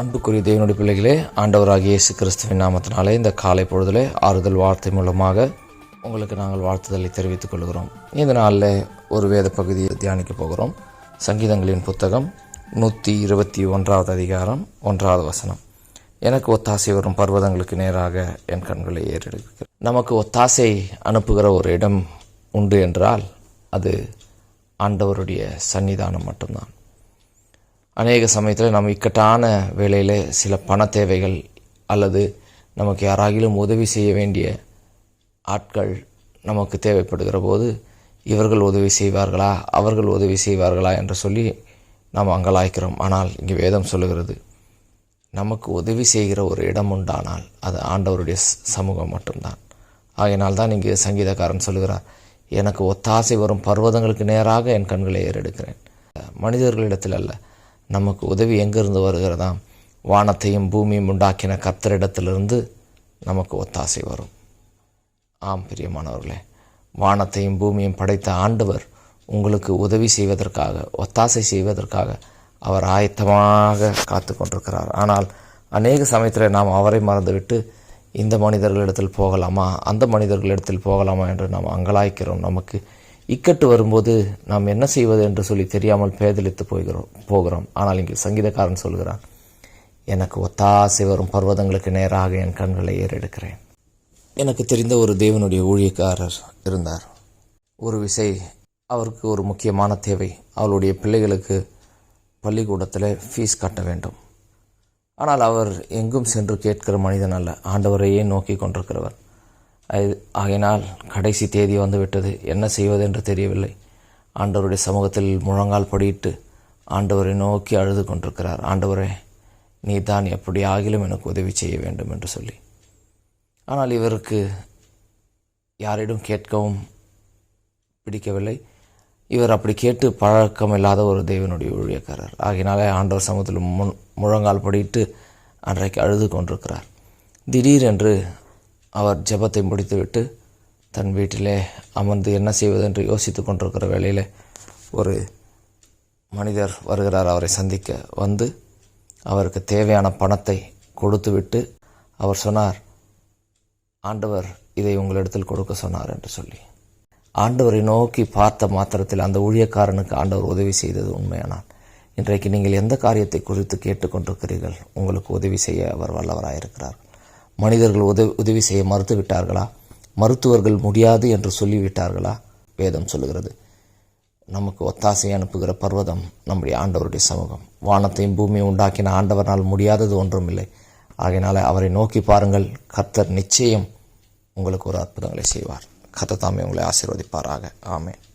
அன்புக்குரிய தேவனுடைய பிள்ளைகளே ஆண்டவராகிய இயேசு கிறிஸ்துவின் நாமத்தினாலே இந்த காலை பொழுதிலே ஆறுதல் வார்த்தை மூலமாக உங்களுக்கு நாங்கள் வாழ்த்துதலை தெரிவித்துக் கொள்கிறோம். இந்த நாளில் ஒரு வேத பகுதியை தியானிக்க போகிறோம். சங்கீதங்களின் புத்தகம் நூற்றி இருபத்தி ஒன்றாவது அதிகாரம் ஒன்றாவது வசனம். எனக்கு ஒத்தாசை வரும் பர்வதங்களுக்கு நேராக என் கண்களை ஏறெடுக்கிறேன். நமக்கு ஒத்தாசை அனுப்புகிற ஒரு இடம் உண்டு என்றால் அது ஆண்டவருடைய சன்னிதானம் மட்டும்தான். அநேக சமயத்தில் நம்ம இக்கட்டான வேலையில் சில பண தேவைகள் அல்லது நமக்கு யாராகிலும் உதவி செய்ய வேண்டிய ஆட்கள் நமக்கு தேவைப்படுகிற போது இவர்கள் உதவி செய்வார்களா அவர்கள் உதவி செய்வார்களா என்று சொல்லி நாம் அங்கலாய்க்கிறோம். ஆனால் இங்கே வேதம் சொல்லுகிறது நமக்கு உதவி செய்கிற ஒரு இடம் உண்டானால் அது ஆண்டவருடைய சமூகம் மட்டும்தான். ஆகையினால் தான் இங்கே சங்கீதக்காரன் சொல்லுகிறார் எனக்கு ஒத்தாசை வரும் பர்வதங்களுக்கு நேராக என் கண்களை ஏறெடுக்கிறேன். மனிதர்களிடத்தில் அல்ல நமக்கு உதவி எங்கிருந்து வருகிறதாம் வானத்தையும் பூமியும் உண்டாக்கின கர்த்தரிடத்திலிருந்து நமக்கு ஒத்தாசை வரும். ஆம் பிரியமானவர்களே. வானத்தையும் பூமியும் படைத்த ஆண்டவர் உங்களுக்கு உதவி செய்வதற்காக ஒத்தாசை செய்வதற்காக அவர் ஆயத்தமாக காத்து கொண்டிருக்கிறார். ஆனால் அநேக சமயத்தில் நாம் அவரை மறந்துவிட்டு இந்த மனிதர்களிடத்தில் போகலாமா? அந்த மனிதர்களிடத்தில் போகலாமா என்று நாம் அங்கலாய்க்கிறோம். நமக்கு இக்கட்டு வரும்போது நாம் என்ன செய்வது என்று சொல்லி தெரியாமல் பேதலித்து போகிறோம் போகிறோம். ஆனால் இங்கே சங்கீதக்காரன் சொல்கிறான் எனக்கு ஒத்தாசை வரும் பர்வதங்களுக்கு நேராக என் கண்களை ஏறெடுக்கிறேன். எனக்கு தெரிந்த ஒரு தேவனுடைய ஊழியக்காரர் இருந்தார். ஒரு விசை அவருக்கு ஒரு முக்கியமான தேவை. அவளுடைய பிள்ளைகளுக்கு பள்ளிக்கூடத்தில் ஃபீஸ் கட்ட வேண்டும். ஆனால் அவர் எங்கும் சென்று கேட்கிற மனிதன் அல்ல. ஆண்டவரையே நோக்கி கொண்டிருக்கிறவர். ஆகையினால் கடைசி தேதி வந்துவிட்டது. என்ன செய்வது என்று தெரியவில்லை. ஆண்டவருடைய சமூகத்தில் முழங்கால் படியிட்டு ஆண்டவரை நோக்கி அழுது கொண்டிருக்கிறார். ஆண்டவரே நீ தான் எப்படி ஆகிலும் எனக்கு உதவி செய்ய வேண்டும் என்று சொல்லி. ஆனால் இவருக்கு யாரிடம் கேட்கவும் பிடிக்கவில்லை. இவர் அப்படி கேட்டு பழக்கம் இல்லாத ஒரு தேவனுடைய ஊழியக்காரர். ஆகையினாலே ஆண்டவர் சமூகத்தில் முன் முழங்கால் படியிட்டு அன்றைக்கு அழுது கொண்டிருக்கிறார். திடீரென்று அவர் ஜெபத்தை முடித்துவிட்டு தன் வீட்டிலே அமர்ந்து என்ன செய்வதென்று யோசித்து கொண்டிருக்கிற வேளையில் ஒரு மனிதர் வருகிறார். அவரை சந்திக்க வந்து அவருக்கு தேவையான பணத்தை கொடுத்துவிட்டு அவர் சொன்னார் ஆண்டவர் இதை உங்களிடத்தில் கொடுக்க சொன்னார் என்று சொல்லி. ஆண்டவரை நோக்கி பார்த்த மாத்திரத்தில் அந்த ஊழியக்காரனுக்கு ஆண்டவர் உதவி செய்தது உண்மையானான் இன்றைக்கு நீங்கள் எந்த காரியத்தை குறித்து கேட்டுக்கொண்டிருக்கிறீர்கள்? உங்களுக்கு உதவி செய்ய அவர் வல்லவராயிருக்கிறார். மனிதர்கள் உதவி உதவி செய்ய மறுத்து விட்டார்களா மருத்துவர்கள் முடியாது என்று சொல்லிவிட்டார்களா? வேதம் சொல்லுகிறது. நமக்கு ஒத்தாசை அனுப்புகிற பர்வதம் நம்முடைய ஆண்டவருடைய சமூகம். வானத்தையும் பூமியை உண்டாக்கின ஆண்டவரால் முடியாதது ஒன்றுமில்லை. ஆகையினால அவரை நோக்கி பாருங்கள். கர்த்தர் நிச்சயம் உங்களுக்கு ஒரு அற்புதங்களை செய்வார். கர்த்தர் தாமே உங்களை ஆசீர்வதிப்பாராக. ஆமேன்.